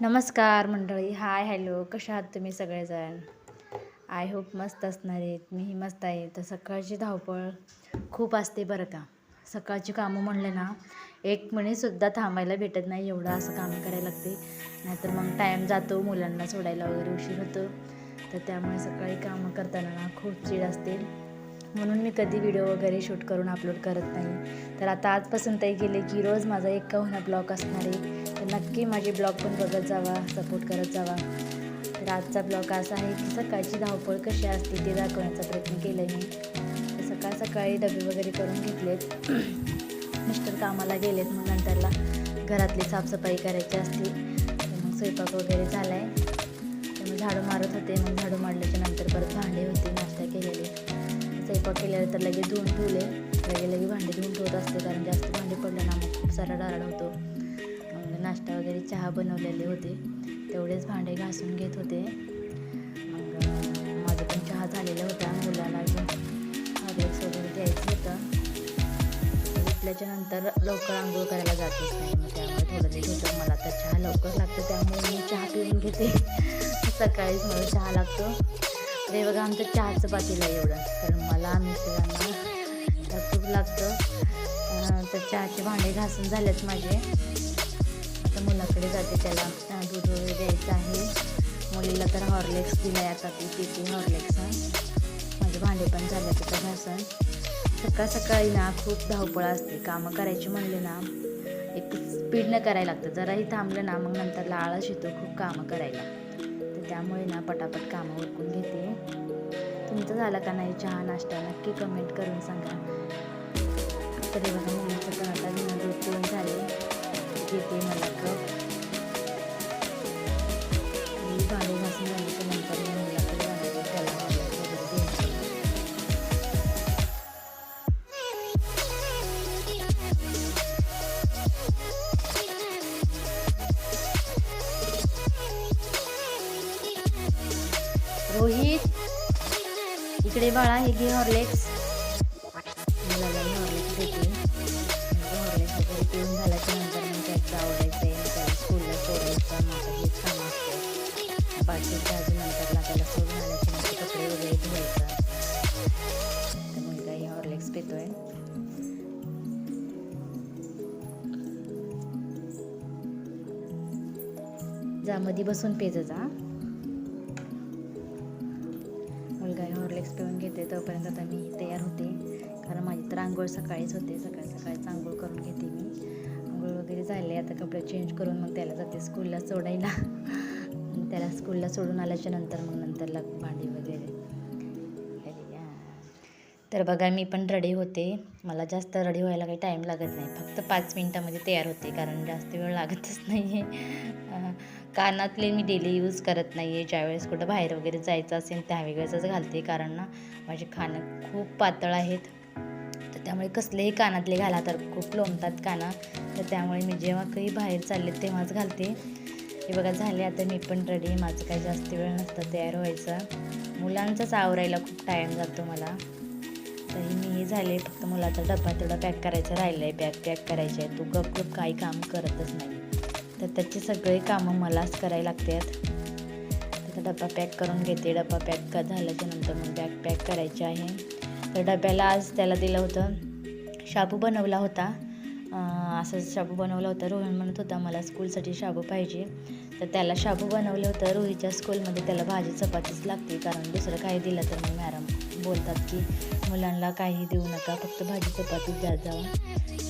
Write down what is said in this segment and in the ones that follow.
नमस्कार मंडळी hi hello कशा आहात तुम्ही सगळेजण? आय होप मस्त असणार आहेत मीही मस्त आहे. तर सकाळची धावपळ खूप असते बरं का. सकाळची कामं म्हणले ना एक मिनिटसुद्धा थांबायला भेटत नाही एवढं असं काम करायला लागते. नाहीतर मग टाईम जातो मुलांना सोडायला वगैरे उशीर होतो. तर त्यामुळे सकाळी कामं करताना ना खूप चीड असते. म्हणून मी कधी व्हिडिओ वगैरे शूट करून अपलोड करत नाही. तर आता आजपासून तय केले की रोज माझा एक का ब्लॉग असणार आहे. तर नक्की माझे ब्लॉग पण बघत जावा सपोर्ट करत जावा. तर आजचा ब्लॉग असा आहे की सकाळची धावपळ कशी असते ते दाखवण्याचा प्रयत्न केला मी. सकाळ सकाळी डबे वगैरे करून घेतलेत. मिस्टर कामाला गेलेत मग नंतरला घरातली साफसफाई करायची असते. मग स्वयंपाक वगैरे झाला आहे झाडू मारत होते मग झाडू मारल्याच्या नंतर परत भांडे होते नाश्ता केलेले. स्वयंपाक केल्यानंतर तर लगेच धुवून ठेवले. लगे लगे भांडे धुवून ठेवत असते कारण जास्त भांडे पडलं ना मग खूप सारा डारड होतो. मग नाश्ता वगैरे चहा बनवलेले होते. तेवढेच भांडे घासून घेत होते. मग माझं पण चहा झालेला होता मुलाला अजून हॉर्लिक्स वगैरे द्यायचं होतं. उठल्याच्या नंतर लवकर आंघोळ करायला जातच नाही मग त्यामुळे थोडं लेट होतं. मला तर चहा लवकर लागतं त्यामुळे मी चहा पिऊन घेते. सकाळीच मला चहा लागतो. ते बघा आमचं चहाचं पातेलं आहे एवढं. तर मला मिस्टरांना तर खूप लागतं. तर चहाचे भांडे घासून झालेत माझे. आता मुलाकडे जाते त्याला दूध वगैरे द्यायचं आहे. मुलीला तर हॉर्लेक्स दिला आहे आता ती पिते हॉर्लेक्स. माझे भांडे पण झाले आता घासून. सकाळ सकाळी ना खूप धावपळ असते. कामं करायची म्हणले ना एक स्पीडनं करायला लागतं. जराही थांबलं ना मग नंतरला आळस येतो खूप कामं करायला. त्यामुळे ना पटापट कामं उरकून घेते. तुमचं झालं का नाही चहा नाश्ता? नक्की कमेंट करून सांगा. तरी बघा मुलीचं पण आता घेणं दूध पिऊन झाले. घेते मला कप. रोहित इकडे बाळा हे घे हॉर्लेक्स मुलाला हॉर्लेक्स देते हॉर्लेक्स वगैरे पिऊन झाल्याच्यानंतर मग त्याचं आवडायचं आहे. त्याला स्कूलला सोडायचं माझं हेच काम असतं. बाकीच्या अजून नंतरला त्याला सोडून कपडे वगैरे धुवायचं. तर मुलगाही हॉर्लेक्स पितोय. जा मध्ये बसून पेज जा. मुलगा हॉर्लिक्स पिऊन घेते. तोपर्यंत आता मी तयार होते. कारण माझी तर आंघोळ सकाळीच होते. सकाळी सकाळीच आंघोळ करून घेते मी. आंघोळ वगैरे झाले आता कपडे चेंज करून मग त्याला जाते स्कूलला सोडायला. त्याला स्कूलला सोडून आल्याच्यानंतर मग नंतरला भांडी वगैरे. तर बघा मी पण रेडी होते. मला जास्त रडी व्हायला काही टाईम लागत नाही. फक्त पाच मिनटामध्ये तयार होते कारण जास्त वेळ लागतच नाही आहे कानातले मी डेली यूज करत नाही आहे ज्यावेळेस कुठं बाहेर वगैरे जायचं असेल त्यावेळेसच घालते. कारण ना माझे कानं खूप पातळ आहेत. तर त्यामुळे कसलेही कानातले घाला तर खूप लोंबतात काना. तर त्यामुळे मी जेव्हा काही बाहेर चालले तेव्हाच घालते. हे बघा झाले आता मी पण रेडी माझं काही जास्त वेळ नसतं तयार व्हायचं. मुलांचाच आवरायला खूप टाईम जातो मला. तरी मी हे झाले. फक्त मुलाचा डब्बा तेवढा पॅक करायचा राहिलं आहे बॅग पॅक करायची. आहे तो गप गप काही काम करतच नाही. तर त्याचे सगळे कामं मलाच करायला लागतात. तर डबा पॅक करून घेते. डबा पॅक का झाल्याच्यानंतर मग बॅग पॅक करायची आहे. तर डब्याला आज त्याला दिलं होतं. शाबू बनवला होता. असंच शाबू बनवला होता. रोहन म्हणत होता मला स्कूलसाठी शाबू पाहिजे. तर त्याला शाबू बनवलं होतं. रोहीच्या स्कूलमध्ये त्याला भाजी चपातीच लागते. कारण दुसरं काही दिलं तर मग मॅडम बोलतात की मुलांना काही देऊ नका. फक्त भाजी चपातीच द्या जावा.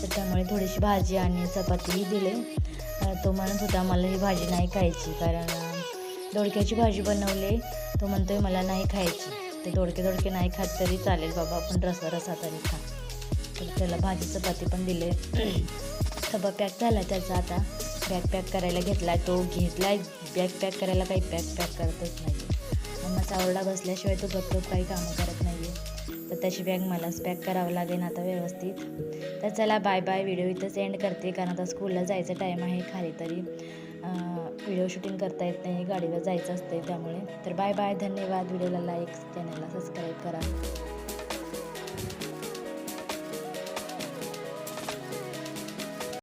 तर त्यामुळे थोडीशी भाजी आणि चपातीही दिले. तो म्हणत होता मला ही भाजी नाही खायची कारण दोडक्याची भाजी बनवली तो म्हणतोय मला नाही खायची. ते दोडके दोडके नाही खात तरी चालेल बाबा आपण रसा रसा तरी खा. तर त्याला भाजी चपाती पण दिले. डबा पॅक झाला त्याचा आता. बॅग पॅक करायला घेतला तो घेतला बॅग पॅक करायला काही पॅक पॅक करतच नाही. मग आवडा बसल्याशिवाय तो गपगप काही कामं करत आहे तर त्याची बॅग मलाच पॅक करावं लागेल आता व्यवस्थित. तर चला बाय बाय व्हिडिओ इथंच एंड करते कारण आता स्कूलला जायचं टाईम आहे खाली तरी. व्हिडिओ शूटिंग करता येत नाही गाडीवर जायचं असतं त्यामुळे. तर बाय बाय धन्यवाद. व्हिडिओला लाईक चॅनलला सबस्क्राईब करा.